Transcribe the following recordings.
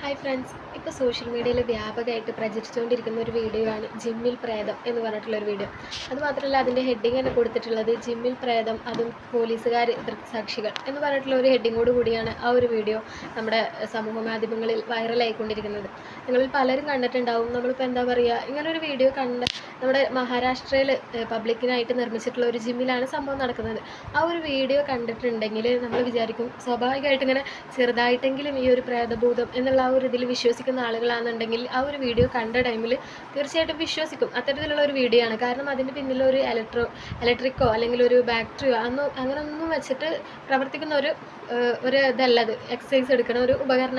Hi friends ഇപ്പോൾ social മീഡിയയിൽ വ്യാപകമായിട്ട് പ്രചരിച്ചുകൊണ്ടിരിക്കുന്ന ഒരു വീഡിയോ ആണ് ജിമ്മിൽ പ്രേതം എന്ന് പറഞ്ഞിട്ടുള്ളൊരു വീഡിയോ അതുമാത്രമല്ല അതിന്റെ ഹെഡിങ് തന്നെ കൊടുത്തിട്ടുള്ളത് ജിമ്മിൽ പ്രേതം അതും പോലീസുകാർ ദൃക്സാക്ഷികൾ എന്ന് പറഞ്ഞിട്ടുള്ള ഒരു ഹെഡിങ്ങോട് കൂടിയാണ് ആ ഒരു വീഡിയോ നമ്മുടെ സമൂഹ മാധ്യമങ്ങളിൽ വൈറലായിക്കൊണ്ടിരിക്കുന്നത് നിങ്ങളിൽ പലരും കണ്ടിട്ടുണ്ടാവും നമ്മളിപ്പോൾ എന്താ പറയുക ഇങ്ങനൊരു വീഡിയോ കണ്ട് നമ്മുടെ മഹാരാഷ്ട്രയിൽ പബ്ലിക്കിനായിട്ട് നിർമ്മിച്ചിട്ടുള്ള ഒരു ജിമ്മിലാണ് സംഭവം നടക്കുന്നത്. ആ ഒരു വീഡിയോ കണ്ടിട്ടുണ്ടെങ്കിൽ നമ്മൾ വിചാരിക്കും സ്വാഭാവികമായിട്ട് ഇങ്ങനെ ചെറുതായിട്ടെങ്കിലും ഈ ഒരു പ്രേതഭൂതം എന്നുള്ള ഒരു ഇതിൽ വിശ്വസിക്കുന്ന ആളുകളാണെന്നുണ്ടെങ്കിൽ ആ ഒരു വീഡിയോ കണ്ട ടൈമിൽ തീർച്ചയായിട്ടും വിശ്വസിക്കും. അത്തരത്തിലുള്ള ഒരു വീഡിയോ ആണ്. കാരണം അതിന്റെ പിന്നിലൊരു ഇലക്ട്രോ ഇലക്ട്രിക്കോ അല്ലെങ്കിൽ ഒരു ബാറ്ററിയോ അങ്ങനെ ഒന്നും വെച്ചിട്ട് പ്രവർത്തിക്കുന്ന ഒരു ഒരു ഇതല്ല അത് എക്സസൈസ് എടുക്കണ ഒരു ഉപകരണം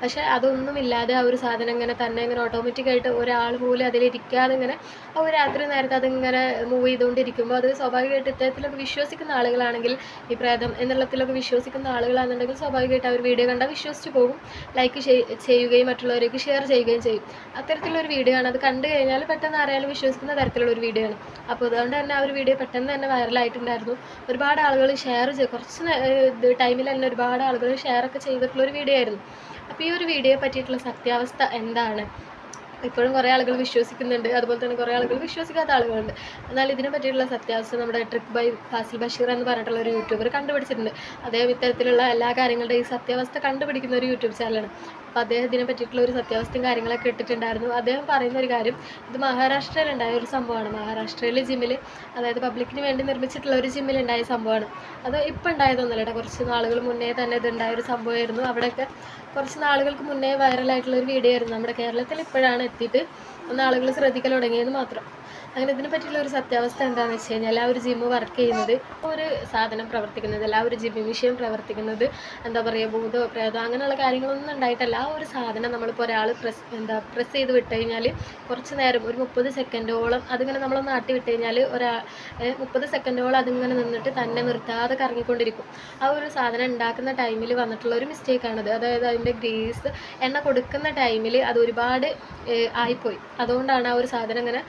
പക്ഷേ അതൊന്നുമില്ലാതെ ആ ഒരു സാധനം ഇങ്ങനെ തന്നെ ഇങ്ങനെ ഓട്ടോമാറ്റിക്കായിട്ട് ഒരാൾ പോലും അതിലിരിക്കാതെ ഇങ്ങനെ ആ ഒരു രാത്രി നേരത്തെ അതിങ്ങനെ മൂവ് ചെയ്തുകൊണ്ടിരിക്കുമ്പോൾ അത് സ്വാഭാവികമായിട്ട് ഇത്തരത്തിലൊക്കെ വിശ്വസിക്കുന്ന ആളുകളാണെങ്കിൽ ഈ പ്രേതം എന്നുള്ളതിലൊക്കെ വിശ്വസിക്കുന്ന ആളുകളാണെന്നുണ്ടെങ്കിൽ സ്വാഭാവികമായിട്ട് ആ ഒരു വീഡിയോ കണ്ടാൽ വിശ്വസിച്ച് പോകും. ലൈക്ക് ചെയ്യുകയും മറ്റുള്ളവരേക്ക് ഷെയർ ചെയ്യുകയും ചെയ്യും. അത്തരത്തിലൊരു വീഡിയോ ആണ്. അത് കണ്ടു കഴിഞ്ഞാൽ പെട്ടെന്ന് ആരായാലും വിശ്വസിക്കുന്ന തരത്തിലുള്ള ഒരു വീഡിയോ ആണ്. അപ്പോൾ അതുകൊണ്ട് തന്നെ ആ ഒരു വീഡിയോ പെട്ടെന്ന് തന്നെ വൈറലായിട്ടുണ്ടായിരുന്നു ഒരുപാട് ആളുകൾ ഷെയർ ചെയ്ത്. കുറച്ച് ടൈമിൽ തന്നെ ഒരുപാട് ആളുകൾ ഷെയർ ഒക്കെ ചെയ്തിട്ടുള്ള ഒരു വീഡിയോ ആയിരുന്നു. അപ്പോൾ ഈ ഒരു വീഡിയോയെ പറ്റിയിട്ടുള്ള സത്യാവസ്ഥ എന്താണ്? ഇപ്പോഴും കുറേ ആളുകൾ വിശ്വസിക്കുന്നുണ്ട്. അതുപോലെ തന്നെ കുറേ ആളുകൾ വിശ്വസിക്കാത്ത ആളുകളുണ്ട്. എന്നാൽ ഇതിനെ പറ്റിയിട്ടുള്ള സത്യാവസ്ഥ നമ്മുടെ ട്രിക്ക് ബൈ ഫാസിൽ ബഷീർ എന്ന് പറഞ്ഞിട്ടുള്ള ഒരു യൂട്യൂബർ കണ്ടുപിടിച്ചിട്ടുണ്ട്. അദ്ദേഹം ഇത്തരത്തിലുള്ള എല്ലാ കാര്യങ്ങളുടെയും സത്യാവസ്ഥ കണ്ടുപിടിക്കുന്ന ഒരു യൂട്യൂബ് ചാനലാണ് അപ്പോൾ അദ്ദേഹം ഇതിനെ പറ്റിയിട്ടുള്ള ഒരു സത്യാവസ്ഥയും കാര്യങ്ങളൊക്കെ ഇട്ടിട്ടുണ്ടായിരുന്നു. അദ്ദേഹം പറയുന്ന ഒരു കാര്യം ഇത് മഹാരാഷ്ട്രയിലുണ്ടായ ഒരു സംഭവമാണ്. മഹാരാഷ്ട്രയിലെ ജിമ്മിൽ അതായത് പബ്ലിക്കിന് വേണ്ടി നിർമ്മിച്ചിട്ടുള്ള ഒരു ജിമ്മിലുണ്ടായ സംഭവമാണ്. അത് ഇപ്പം ഉണ്ടായതൊന്നുമല്ല കേട്ടോ കുറച്ച് നാളുകൾ മുന്നേ തന്നെ ഇത് ഉണ്ടായ ഒരു സംഭവമായിരുന്നു. അവിടെയൊക്കെ കുറച്ച് നാളുകൾക്ക് മുന്നേ വൈറലായിട്ടുള്ള ഒരു വീഡിയോ ആയിരുന്നു. നമ്മുടെ കേരളത്തിൽ ഇപ്പോഴാണ് എത്തിയിട്ട് ഒന്ന് ആളുകൾ ശ്രദ്ധിക്കൽ തുടങ്ങിയെന്ന് മാത്രം. അങ്ങനെ ഇതിനെ പറ്റിയുള്ള ഒരു സത്യാവസ്ഥ എന്താണെന്ന് വെച്ച് കഴിഞ്ഞാൽ ആ ഒരു ജിമ്മ് വർക്ക് ചെയ്യുന്നത് ഒരു സാധനം പ്രവർത്തിക്കുന്നത് അല്ല ആ ഒരു ജിമ്മ് വിഷയം പ്രവർത്തിക്കുന്നത് എന്താ പറയുക ഭൂതോ പ്രേതോ അങ്ങനെയുള്ള കാര്യങ്ങളൊന്നും ഉണ്ടായിട്ടല്ല. ആ ഒരു സാധനം നമ്മളിപ്പോൾ ഒരാൾ പ്രസ് എന്താ പ്രസ് ചെയ്ത് വിട്ട് കഴിഞ്ഞാൽ കുറച്ച് നേരം ഒരു മുപ്പത് സെക്കൻഡോളം അതിങ്ങനെ നമ്മൾ നാട്ടി വിട്ട് കഴിഞ്ഞാൽ ഒരാ മുപ്പത് സെക്കൻഡോളം അതിങ്ങനെ നിന്നിട്ട് തന്നെ നിർത്താതെ കറങ്ങിക്കൊണ്ടിരിക്കും. ആ ഒരു സാധനം ഉണ്ടാക്കുന്ന ടൈമിൽ വന്നിട്ടുള്ള ഒരു മിസ്റ്റേക്കാണത് അതായത് അതിന്റെ ഗ്രീസ് എണ്ണ കൊടുക്കുന്ന ടൈമിൽ അത് ഒരുപാട് ആയിപ്പോയി. അതുകൊണ്ടാണ് ആ ഒരു സാധനം ഇങ്ങനെ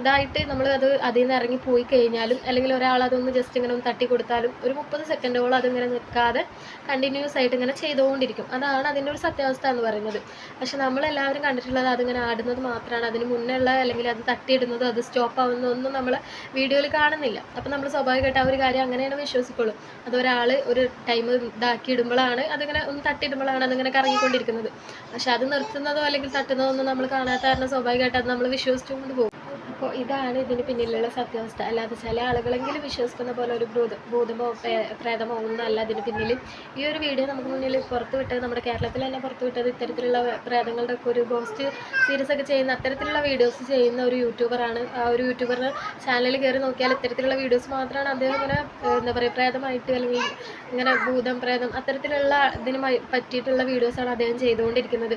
ഇതായിട്ട് നമ്മൾ അത് അതിൽ നിന്ന് ഇറങ്ങി പോയി കഴിഞ്ഞാലും അല്ലെങ്കിൽ ഒരാൾ അതൊന്ന് ജസ്റ്റ് ഇങ്ങനെ ഒന്ന് തട്ടി കൊടുത്താലും ഒരു മുപ്പത് സെക്കൻഡോളം അതിങ്ങനെ നിൽക്കാതെ കണ്ടിന്യൂസ് ആയിട്ട് ഇങ്ങനെ ചെയ്തുകൊണ്ടിരിക്കും. അതാണ് അതിന്റെ ഒരു സത്യാവസ്ഥ എന്ന് പറയുന്നത്. പക്ഷെ നമ്മളെല്ലാവരും കണ്ടിട്ടുള്ളത് അതിങ്ങനെ ആടുന്നത് മാത്രമാണ് അതിന് മുന്നേ ഉള്ള അല്ലെങ്കിൽ അത് തട്ടിയിടുന്നതും അത് സ്റ്റോപ്പ് ആവുന്നത് ഒന്നും നമ്മൾ വീഡിയോയിൽ കാണുന്നില്ല. അപ്പം നമ്മൾ സ്വാഭാവികമായിട്ട് ആ ഒരു കാര്യം അങ്ങനെയാണ് വിശ്വസിക്കുള്ളൂ. അത് ഒരാൾ ഒരു ടൈം ഇതാക്കി ഇടുമ്പോഴാണ് അതിങ്ങനെ ഒന്ന് തട്ടിയിടുമ്പോഴാണ് അതിങ്ങനെ കറങ്ങിക്കൊണ്ടിരിക്കുന്നത്. പക്ഷെ അത് നിർത്തുന്നതോ അല്ലെങ്കിൽ തട്ടുന്നതോ ഒന്നും നമ്മൾ കാണാത്ത കാരണം സ്വാഭാവികമായിട്ട് അത് നമ്മൾ വിശ്വസിച്ചുകൊണ്ട് പോകും. അപ്പോൾ ഇതാണ് ഇതിന് പിന്നിലുള്ള സത്യാവസ്ഥ. അല്ലാതെ ചില ആളുകളെങ്കിലും വിശ്വസിക്കുന്ന പോലെ ഒരു ഭൂത ഭൂതമോ പ്രേ- പ്രേതമോ ഒന്നല്ല അതിന് പിന്നിൽ ഈ ഒരു വീഡിയോ നമുക്ക് മുന്നിൽ പുറത്ത് വിട്ടത് നമ്മുടെ കേരളത്തിൽ തന്നെ പുറത്ത് വിട്ടത് ഇത്തരത്തിലുള്ള പ്രേതങ്ങളുടെ ഒക്കെ ഒരു ഗോസ്റ്റ് സീരീസ് ഒക്കെ ചെയ്യുന്ന അത്തരത്തിലുള്ള വീഡിയോസ് ചെയ്യുന്ന ഒരു യൂട്യൂബറാണ് ആ ഒരു യൂട്യൂബറിന് ചാനലിൽ കയറി നോക്കിയാൽ ഇത്തരത്തിലുള്ള വീഡിയോസ് മാത്രമാണ് അദ്ദേഹം ഇങ്ങനെ എന്താ പറയുക പ്രേതമായിട്ട് അല്ലെങ്കിൽ ഇങ്ങനെ ഭൂതം പ്രേതം അത്തരത്തിലുള്ള ഇതിന് പറ്റിയിട്ടുള്ള വീഡിയോസാണ് അദ്ദേഹം ചെയ്തുകൊണ്ടിരിക്കുന്നത്.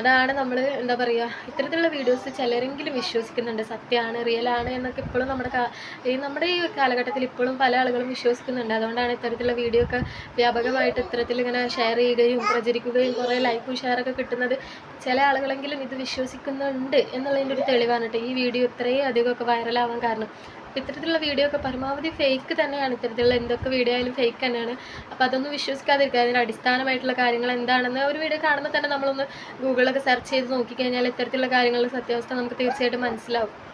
അതാണ് നമ്മൾ എന്താ പറയുക ഇത്തരത്തിലുള്ള വീഡിയോസ് ചിലരെങ്കിലും വിശ്വസിക്കുന്നുണ്ട്. സത്യമാണ് റിയലാണ് എന്നൊക്കെ ഇപ്പോഴും നമ്മുടെ ഈ നമ്മുടെ ഈ കാലഘട്ടത്തിൽ ഇപ്പോഴും പല ആളുകളും വിശ്വസിക്കുന്നുണ്ട്. അതുകൊണ്ടാണ് ഇത്തരത്തിലുള്ള വീഡിയോ ഒക്കെ വ്യാപകമായിട്ട് ഇത്തരത്തിൽ ഇങ്ങനെ ഷെയർ ചെയ്യുകയും പ്രചരിക്കുകയും കുറേ ലൈക്കും ഷെയറൊക്കെ കിട്ടുന്നത് ചില ആളുകളെങ്കിലും ഇത് വിശ്വസിക്കുന്നുണ്ട് എന്നുള്ളതിന്റെ ഒരു തെളിവാണ് കേട്ടോ. ഈ വീഡിയോ ഇത്രയും അധികമൊക്കെ വൈറലാവാൻ കാരണം. ഇത്തരത്തിലുള്ള വീഡിയോ ഒക്കെ പരമാവധി ഫേക്ക് തന്നെയാണ്. ഇത്തരത്തിലുള്ള എന്തൊക്കെ വീഡിയോ ആയാലും ഫേക്ക് തന്നെയാണ്. അപ്പോൾ അതൊന്നും വിശ്വസിക്കാതിരിക്കുക. അതിന് അടിസ്ഥാനമായിട്ടുള്ള കാര്യങ്ങൾ എന്താണെന്ന് ഒരു വീഡിയോ കാണുമ്പോൾ തന്നെ നമ്മളൊന്ന് ഗൂഗിളൊക്കെ സെർച്ച് ചെയ്ത് നോക്കിക്കഴിഞ്ഞാൽ ഇത്തരത്തിലുള്ള കാര്യങ്ങളുടെ സത്യാവസ്ഥ നമുക്ക് തീർച്ചയായിട്ടും മനസ്സിലാവും.